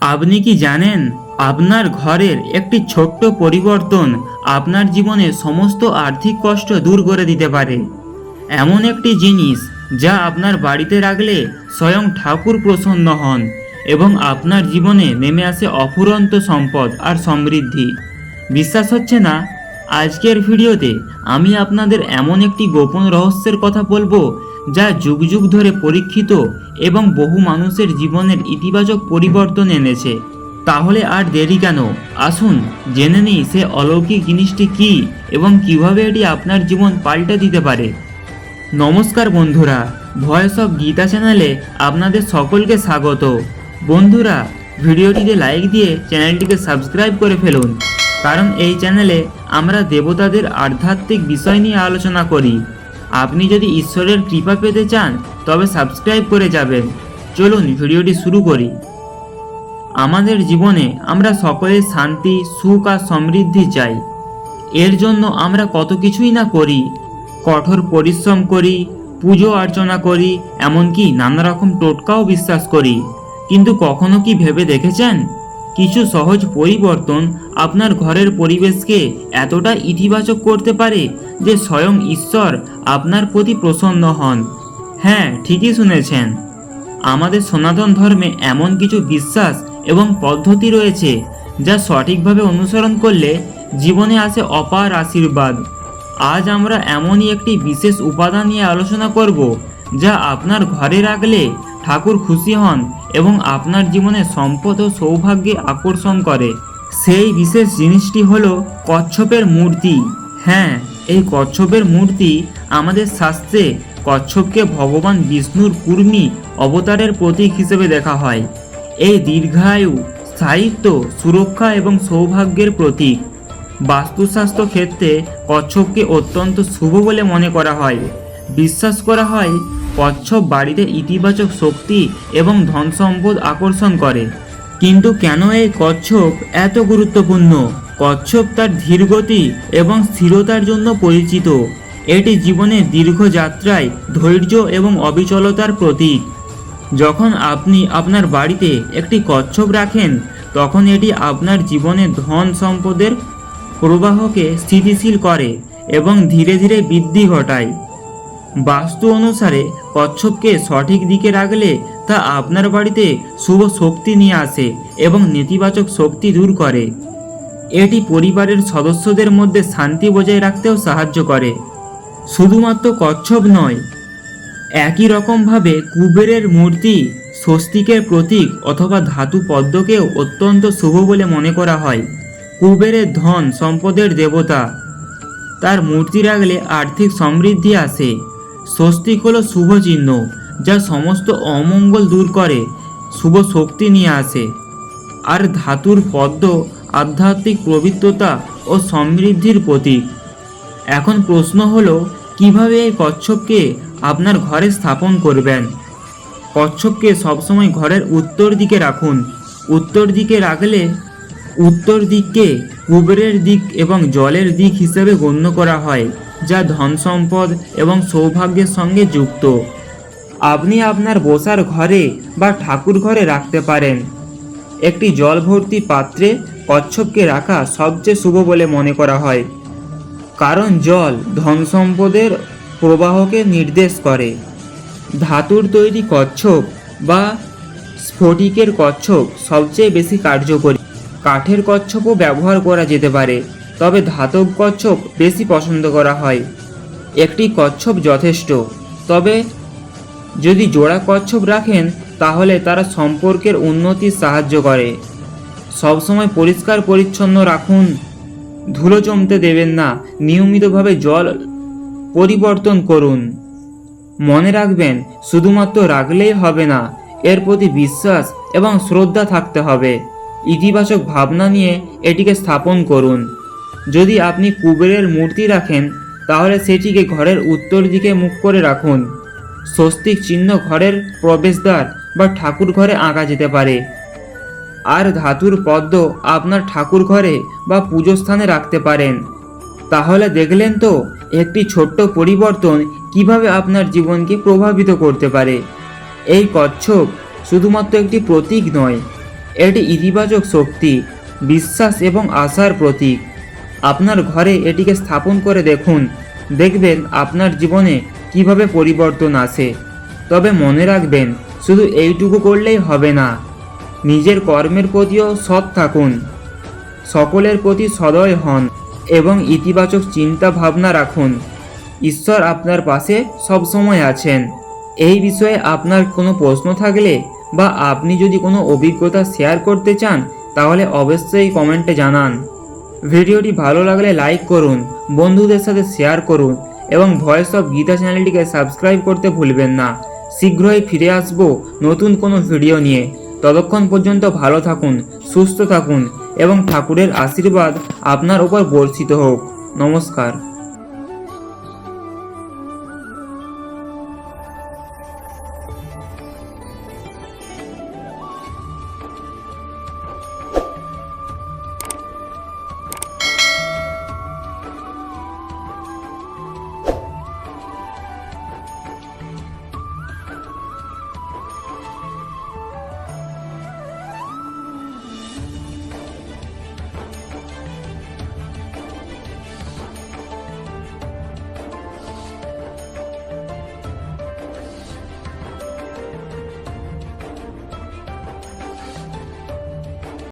আপনি কি জানেন, আপনার ঘরের একটি ছোট্ট পরিবর্তন আপনার জীবনে সমস্ত আর্থিক কষ্ট দূর করে দিতে পারে। এমন একটি জিনিস যা আপনার বাড়িতে রাখলে স্বয়ং ঠাকুর প্রসন্ন হন এবং আপনার জীবনে নেমে আসে অফুরন্ত সম্পদ আর সমৃদ্ধি। বিশ্বাস হচ্ছে না আজকের ভিডিওতে আমি আপনাদের এমন একটি গোপন রহস্যের কথা বলব, যা যুগ যুগ ধরে পরীক্ষিত এবং বহু মানুষের জীবনের ইতিবাচক পরিবর্তন এনেছে। তাহলে আর দেরি কেন? আসুন, জেনে নিই সে অলৌকিক জিনিসটি কি এবং কীভাবে এটি আপনার জীবন পাল্টে দিতে পারে। নমস্কার বন্ধুরা, ভয়েস অফ গীতা চ্যানেলে আপনাদের সকলকে স্বাগত। বন্ধুরা, ভিডিওটিতে লাইক দিয়ে চ্যানেলটিকে সাবস্ক্রাইব করে ফেলুন। কারণ এই চ্যানেলে আমরা দেবতাদের আধ্যাত্মিক বিষয় নিয়ে আলোচনা করি। আপনি যদি ঈশ্বরের কৃপা পেতে চান, তবে সাবস্ক্রাইব করে যাবেন। চলুন ভিডিওটি শুরু করি। আমাদের জীবনে আমরা সকলে শান্তি, সুখ আর সমৃদ্ধি চাই। এর জন্য আমরা কত কিছুই না করি। কঠোর পরিশ্রম করি, পুজো অর্চনা করি, এমনকি নানা রকম টোটকাও বিশ্বাস করি। কিন্তু কখনো কি ভেবে দেখেছেন? কিছু সহজ পরিবর্তন আপনার ঘরের পরিবেশকে এতটা ইতিবাচক করতে পারে যে স্বয়ং ঈশ্বর আপনার প্রতি প্রসন্ন হন। হ্যাঁ ঠিকই শুনেছেন। আমাদের সনাতন ধর্মে এমন কিছু বিশ্বাস এবং পদ্ধতি রয়েছে যা সঠিকভাবে অনুসরণ করলে জীবনে আসে অপার আশীর্বাদ। আজ আমরা এমনই একটি বিশেষ উপাদান নিয়ে আলোচনা করব যা আপনার ঘরে রাখলে ঠাকুর খুশি হন এবং আপনার জীবনে সম্পদ ও সৌভাগ্যে আকর্ষণ করে। সেই বিশেষ জিনিসটি হলো কচ্ছপের মূর্তি। হ্যাঁ এই কচ্ছপের মূর্তি আমাদের শাস্ত্রে কচ্ছপকে ভগবান বিষ্ণুর কুর্মী অবতারের প্রতীক হিসেবে দেখা হয়। এই দীর্ঘায়ু, স্থায়িত্ব, সুরক্ষা এবং সৌভাগ্যের প্রতীক। বাস্তুশাস্ত্র ক্ষেত্রে কচ্ছপকে অত্যন্ত শুভ বলে মনে করা হয়। বিশ্বাস করা হয় কচ্ছপ বাড়িতে ইতিবাচক শক্তি এবং ধন সম্পদ আকর্ষণ করে। কিন্তু কেন এই কচ্ছপ এত গুরুত্বপূর্ণ? কচ্ছপ তার ধীরগতি এবং স্থিরতার জন্য পরিচিত। এটি জীবনের দীর্ঘ যাত্রায় ধৈর্য এবং অবিচলতার প্রতীক। যখন আপনি আপনার বাড়িতে একটি কচ্ছপ রাখেন, তখন এটি আপনার জীবনে ধন সম্পদের প্রবাহকে স্থিতিশীল করে এবং ধীরে ধীরে বৃদ্ধি ঘটায়। বাস্তু অনুসারে কচ্ছপকে সঠিক দিকে রাখলে তা আপনার বাড়িতে শুভ শক্তি নিয়ে আসে এবং নেতিবাচক শক্তি দূর করে। এটি পরিবারের সদস্যদের মধ্যে শান্তি বজায় রাখতেও সাহায্য করে। শুধুমাত্র কচ্ছপ নয়, একই রকমভাবে কুবেরের মূর্তি স্বস্তিকের প্রতীক অথবা ধাতু পদ্মকেও অত্যন্ত শুভ বলে মনে করা হয়। কুবেরের ধন সম্পদের দেবতা, তার মূর্তি রাখলে আর্থিক সমৃদ্ধি আসে। স্বস্তিক হলো শুভ চিহ্ন, যা সমস্ত অমঙ্গল দূর করে, শুভ শক্তি নিয়ে আসে। আর ধাতুর পদ্ম আধ্যাত্মিক পবিত্রতা ও সমৃদ্ধির প্রতীক। এখন প্রশ্ন হলো, কীভাবে এই কচ্ছপকে আপনার ঘরে স্থাপন করবেন? কচ্ছপকে সবসময় ঘরের উত্তর দিকে রাখুন। উত্তর দিকে রাখলে উত্তর দিককে কুবেরের দিক এবং জলের দিক হিসেবে গণ্য করা হয়, যা ধন সম্পদ এবং সৌভাগ্যের সঙ্গে যুক্ত। আপনি আপনার বসার ঘরে বা ঠাকুর ঘরে রাখতে পারেন। একটি জল ভর্তি পাত্রে কচ্ছপকে রাখা সবচেয়ে শুভ বলে মনে করা হয়, কারণ জল ধন সম্পদের প্রবাহকে নির্দেশ করে। ধাতুর তৈরি কচ্ছপ বা স্ফটিকের কচ্ছপ সবচেয়ে বেশি কার্যকরী। কাঠের কচ্ছপও ব্যবহার করা যেতে পারে, তবে ধাতব কচ্ছপ বেশি পছন্দ করা হয়। একটি কচ্ছপ যথেষ্ট, তবে যদি জোড়া কচ্ছপ রাখেন, তাহলে তারা সম্পর্কের উন্নতি সাহায্য করে। সবসময় পরিষ্কার পরিচ্ছন্ন রাখুন, ধুলো জমতে দেবেন না, নিয়মিতভাবে জল পরিবর্তন করুন। মনে রাখবেন, শুধুমাত্র রাখলেই হবে না, এর প্রতি বিশ্বাস এবং শ্রদ্ধা থাকতে হবে। ইতিবাচক ভাবনা নিয়ে এটিকে স্থাপন করুন। যদি আপনি কুবেরের মূর্তি রাখেন, তাহলে সেটিকে ঘরের উত্তর দিকে মুখ করে রাখুন। স্বস্তিক চিহ্ন ঘরের প্রবেশদ্বার বা ঠাকুর ঘরে আঁকা যেতে পারে। আর ধাতুর পদ্ম আপনার ঠাকুর ঘরে বা পুজো স্থানে রাখতে পারেন। তাহলে দেখলেন তো, একটি ছোট্ট পরিবর্তন কীভাবে আপনার জীবনকে প্রভাবিত করতে পারে। এই কচ্ছপ শুধুমাত্র একটি প্রতীক নয় এটি ইতিবাচক শক্তি, বিশ্বাস এবং আশার প্রতীক। আপনার ঘরে এটিকে স্থাপন করে দেখুন। দেখবেন আপনার জীবনে কীভাবে পরিবর্তন আসে। তবে মনে রাখবেন, শুধু এইটুকু করলেই হবে না। নিজের কর্মের প্রতিও সৎ থাকুন। সকলের প্রতি সদয় হন এবং ইতিবাচক চিন্তা ভাবনা রাখুন। ঈশ্বর আপনার পাশে সবসময় আছেন। এই বিষয়ে আপনার কোনো প্রশ্ন থাকলে বা আপনি যদি কোনো অভিজ্ঞতা শেয়ার করতে চান, তাহলে অবশ্যই কমেন্টে জানান। ভিডিওটি ভালো লাগলে লাইক করুন, বন্ধুদের সাথে শেয়ার করুন এবং ভয়েস অফ গীতা চ্যানেলটিকে সাবস্ক্রাইব করতে ভুলবেন না। শীঘ্রই ফিরে আসব নতুন কোনো ভিডিও নিয়ে। ততক্ষণ পর্যন্ত ভালো থাকুন, সুস্থ থাকুন এবং ঠাকুরের আশীর্বাদ আপনার উপর বর্ষিত হোক। নমস্কার।